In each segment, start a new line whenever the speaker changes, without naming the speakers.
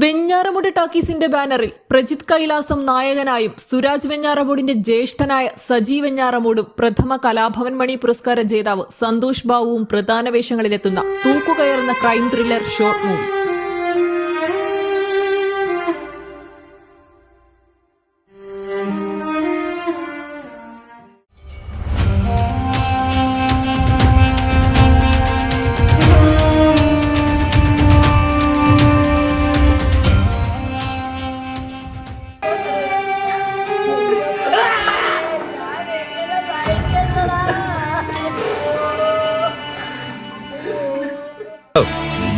വെഞ്ഞാറമൂട് ടാക്കീസിന്റെ ബാനറിൽ പ്രജിത് കൈലാസം നായകനായും സുരാജ് വെഞ്ഞാറമൂടിന്റെ ജ്യേഷ്ഠനായ സജി വെഞ്ഞാറമൂടും പ്രഥമ കലാഭവൻ മണി പുരസ്കാര ജേതാവ് സന്തോഷ് ബാബുവും പ്രധാന വേഷങ്ങളിലെത്തുന്ന തൂക്കുകയറുന്ന ക്രൈം ത്രില്ലർ ഷോർട്ട് മൂവി.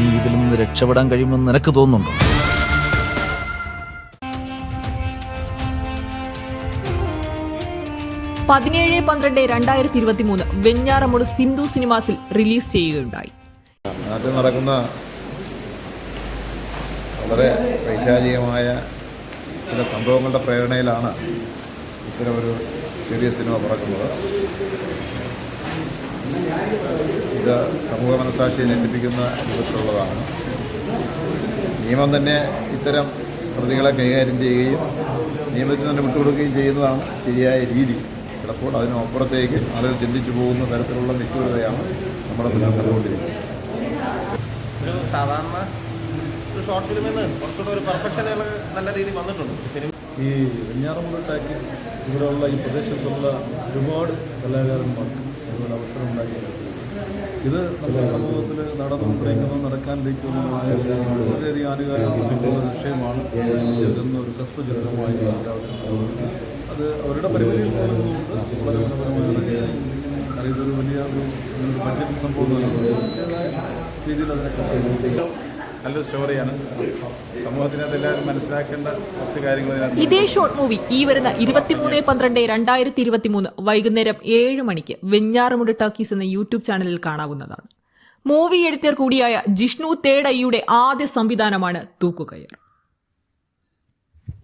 ഇനി ഇതിൽ നിന്ന് രക്ഷപ്പെടാൻ കഴിയുമെന്ന് നിനക്ക് തോന്നുന്നുണ്ടോ?
പതിനേഴ് പന്ത്രണ്ട് രണ്ടായിരത്തി ഇരുപത്തി മൂന്ന് വെഞ്ഞാറമൂട് സിന്ധു സിനിമാസിൽ റിലീസ് ചെയ്യുകയുണ്ടായി.
നാട്ടിൽ നടക്കുന്ന വളരെ പൈശാചികമായ ചില സംഭവങ്ങളുടെ പ്രേരണയിലാണ് ഇത്തരം ഒരു ചെറിയ സിനിമ പിറക്കുന്നത്. ഇത് സമൂഹ മനസാക്ഷിയെ ഞെട്ടിപ്പിക്കുന്ന രൂപത്തിലുള്ളതാണ്. നിയമം തന്നെ ഇത്തരം പ്രതികളെ കൈകാര്യം ചെയ്യുകയും നിയമത്തിന് തന്നെ വിട്ടുകൊടുക്കുകയും ചെയ്യുന്നതാണ് ശരിയായ രീതി. ചിലപ്പോൾ അതിനപ്പുറത്തേക്ക് ആളുകൾ ചിന്തിച്ചു പോകുന്ന തരത്തിലുള്ള നിശ്ചയതയാണ് നമ്മുടെ മുന്നിൽ കണ്ടുകൊണ്ടിരിക്കുന്നത്
ഒരു സാധാരണ ഒരു ഷോർട്ട് ഫിലിമിൽ നിന്ന് കുറച്ചുകൂടെ ഒരു പെർഫെക്ഷൻ നല്ല രീതിയിൽ വന്നിട്ടുണ്ട്. സിനിമ
ഈ വെഞ്ഞാറമൂട് ടാക്കീസ് ഇവിടെയുള്ള ഈ പ്രദേശത്തുള്ള ഒരുപാട് കലാകാരന്മാർക്ക് ഒരുപാട് അവസരം ഉണ്ടാക്കിയിട്ടുണ്ട്. ഇത് നമ്മുടെ സമൂഹത്തിൽ നടന്നുകൊണ്ടിരിക്കുന്ന നടക്കാനിരിക്കുന്നതുമായ വളരെയധികം ആനുകാലിക വിഷയമാണ്. ഇതെന്ന് ഒരു എല്ലാവർക്കും അത് അവരുടെ പോകുന്നതുകൊണ്ട് വളരെ മനോഹരമായ അറിയുന്നത് വലിയ ഒരു ബഡ്ജറ്റ് സംഭവം രീതിയിൽ അതിനെ കണ്ടു
നല്ലൊരു സ്റ്റോറിയാണ്. സമൂഹത്തിനകത്ത് മനസ്സിലാക്കേണ്ട കുറച്ച് കാര്യങ്ങൾ
ഇതേ ഷോർട്ട് മൂവി ഈ വരുന്ന ഇരുപത്തിമൂന്ന് പന്ത്രണ്ട് രണ്ടായിരത്തി ഇരുപത്തി മൂന്ന് വൈകുന്നേരം ഏഴ് മണിക്ക് വെഞ്ഞാറുമുട് ടാക്കീസ് എന്ന യൂട്യൂബ് ചാനലിൽ കാണാവുന്നതാണ്. മൂവി എഡിറ്റർ കൂടിയായ ജിഷ്ണു തേടയ്യയുടെ ആദ്യ സംവിധാനമാണ് തൂക്കുകയർ.